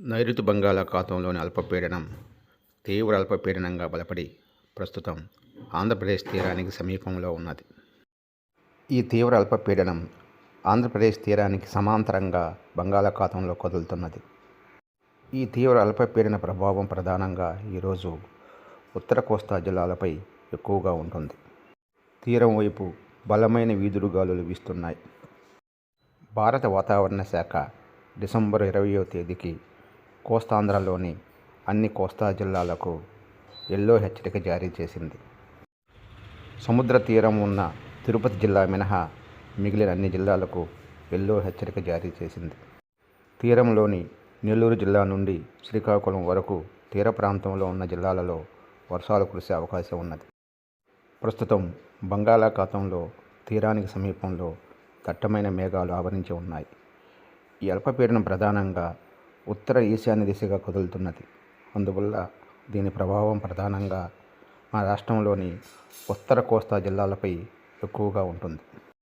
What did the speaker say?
నైరుతి బంగాళాఖాతంలోని అల్పపీడనం తీవ్ర అల్పపీడనంగా బలపడి ప్రస్తుతం ఆంధ్రప్రదేశ్ తీరానికి సమీపంలో ఉన్నది. ఈ తీవ్ర అల్పపీడనం ఆంధ్రప్రదేశ్ తీరానికి సమాంతరంగా బంగాళాఖాతంలో కదులుతున్నది. ఈ తీవ్ర అల్పపీడన ప్రభావం ప్రధానంగా ఈరోజు ఉత్తర కోస్తా జిల్లాలపై ఎక్కువగా ఉంటుంది. తీరం వైపు బలమైన వీధులు గాలులు వీస్తున్నాయి. భారత వాతావరణ శాఖ డిసెంబర్ ఇరవయో తేదీకి కోస్తాంధ్రలోని అన్ని కోస్తా జిల్లాలకు ఎల్లో హెచ్చరిక జారీ చేసింది. సముద్ర తీరం ఉన్న తిరుపతి జిల్లా మినహా మిగిలిన అన్ని జిల్లాలకు ఎల్లో హెచ్చరిక జారీ చేసింది. తీరంలోని నెల్లూరు జిల్లా నుండి శ్రీకాకుళం వరకు తీర ప్రాంతంలో ఉన్న జిల్లాలలో వర్షాలు కురిసే అవకాశం ఉన్నది. ప్రస్తుతం బంగాళాఖాతంలో తీరానికి సమీపంలో దట్టమైన మేఘాలు ఆవరించి ఉన్నాయి. ఈ అల్పపీడనం ప్రధానంగా ఉత్తర ఈశాన్య దిశగా కదులుతున్నది. అందువల్ల దీని ప్రభావం ప్రధానంగా మా రాష్ట్రంలోని ఉత్తర కోస్తా జిల్లాలపై ఎక్కువగా ఉంటుంది.